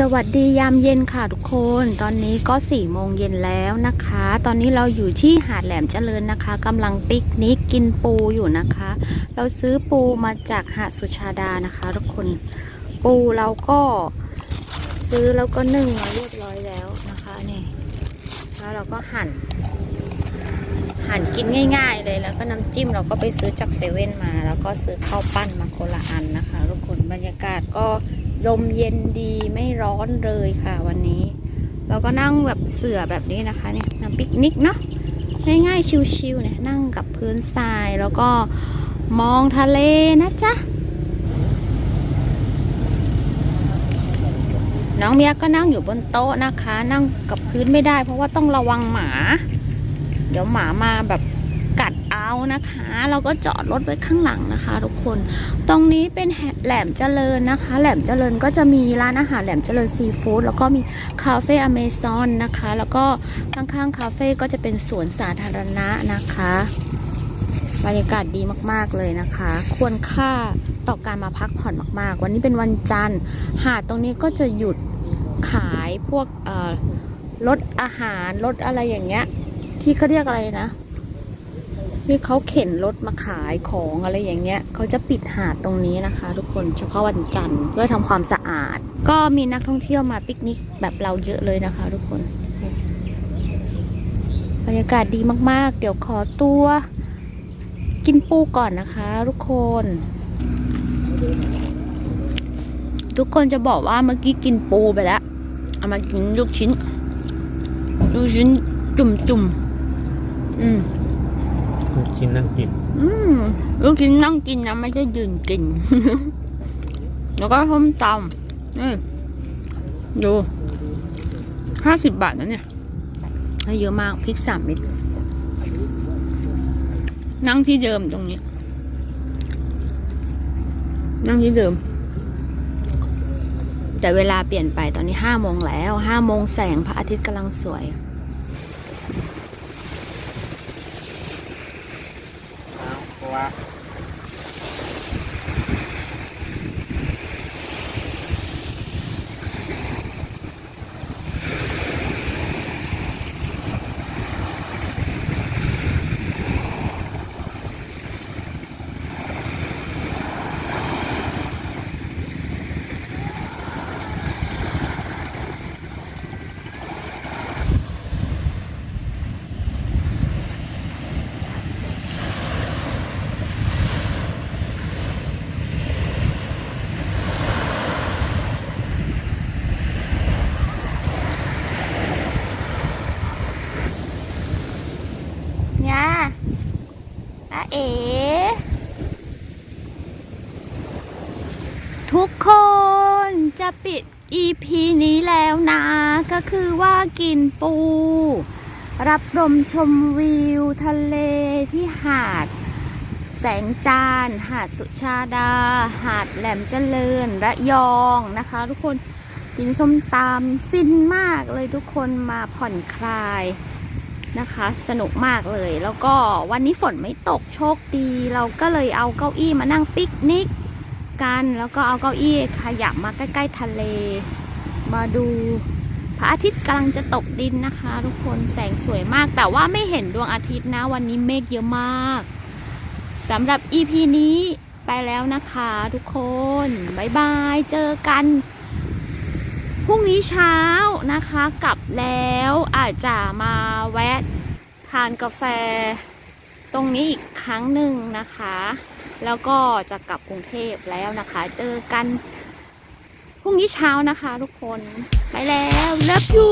สวัสดียามเย็นค่ะทุกคน ตอนนี้ก็4ี่โมงเย็นแล้วนะคะ ตอนนี้เราอยู่ที่หาดแหลมเจริญนะคะกำลังปิกนิกกินปูอยู่นะคะ เราซื้อปูมาจากหาดสุชาดานะคะ ทุกคน ปูเราก็ซื้อแล้วก็นึ่งมาเรียบร้อยแล้วนะคะนี่แล้วเราก็หั่น หั่นกินง่าย ๆ เลยแล้วก็น้ำจิ้มเราก็ไปซื้อจากเซเว่นมา แล้วก็ซื้อข้าวปั้นมาคนละอันนะคะ ทุกคนบรรยากาศก็ ลมเย็นดีไม่ร้อนเลยค่ะวันนี้ เราก็นั่งแบบเสื่อแบบนี้นะคะเนี่ยนั่งปิกนิกเนาะง่ายๆชิวๆเนี่ยนั่งกับพื้นทรายแล้วก็มองทะเลนะจ๊ะน้องเมียก็นั่งอยู่บนโต๊ะนะคะ นั่งกับพื้นไม่ได้ เพราะว่าต้องระวังหมา เดี๋ยวหมามาแบบ เอานะคะ เราก็จอดรถไว้ข้างหลังนะคะ ทุกคน ตรงนี้เป็นแหลมเจริญนะคะ แหลมเจริญก็จะมีร้านอาหารแหลมเจริญซีฟู้ดแล้วก็มีคาเฟ่อเมซอนนะคะ แล้วก็ข้างๆคาเฟ่ก็จะเป็นสวนสาธารณะนะคะบรรยากาศดีมากๆเลยนะคะ ควรค่าต่อการมาพักผ่อนมากๆ วันนี้เป็นวันจันทร์ หาดตรงนี้ก็จะหยุดขายพวกรถอาหารรถอะไรอย่างเงี้ย ที่เขาเรียกอะไรนะ ที่เขาเข็นรถมาขายของอะไรอย่างเงี้ยเขาจะปิดหาดตรงนี้นะคะ ทุกคนเฉพาะวันจันทร์เพื่อทำความสะอาด ก็มีนักท่องเที่ยวมาปิกนิกแบบเราเยอะเลยนะคะ ทุกคนบรรยากาศดีมากๆ เดี๋ยวขอตัว กินปูก่อนนะคะ ทุกคน ทุกคนจะบอกว่าเมื่อกี้กินปูไปแล้วเอามากินลูกชิ้นลูกชิ้นจุ่มๆอืม ลูกชิ้นนั่งกิน อืมลูกชิ้นนั่งกินนะไม่ใช่ยืนกิน แล้วก็ส้มตำนี่ดูห้าสิบบาทนะเนี่ยให้เยอะมากพริกสามเม็ดนั่งที่เดิมตรงนี้ นั่งที่เดิม แต่เวลาเปลี่ยนไปตอนนี้ห้าโมงแล้วห้าโมงแสงพระอาทิตย์กำลังสวย เอ๋ทุกคนจะปิด EP นี้แล้วนะ ก็คือว่ากินปู รับลมชมวิว ทะเลที่หาด แสงจานหาดสุชาดา หาดแหลมเจริญระยองนะคะ ทุกคนกินส้มตำฟินมากเลยทุกคนมาผ่อนคลาย นะคะ สนุกมากเลย แล้วก็วันนี้ฝนไม่ตกโชคดี เราก็เลยเอาเก้าอี้มานั่งปิกนิกกัน แล้วก็เอาเก้าอี้ขยับมาใกล้ ๆ ทะเล มาดูพระอาทิตย์กำลังจะตกดินนะคะ ทุกคนแสงสวยมาก แต่ว่าไม่เห็นดวงอาทิตย์นะ วันนี้เมฆเยอะมากสำหรับ EP นี้ไปแล้วนะคะ ทุกคน บ๊ายบาย เจอกัน พรุ่งนี้เช้านะคะกลับแล้วอาจจะมาแวะทานกาแฟ ตรงนี้อีกครั้งหนึ่งนะคะ แล้วก็จะกลับกรุงเทพแล้วนะคะ เจอกันพรุ่งนี้เช้านะคะทุกคน ไปแล้วเลิฟยู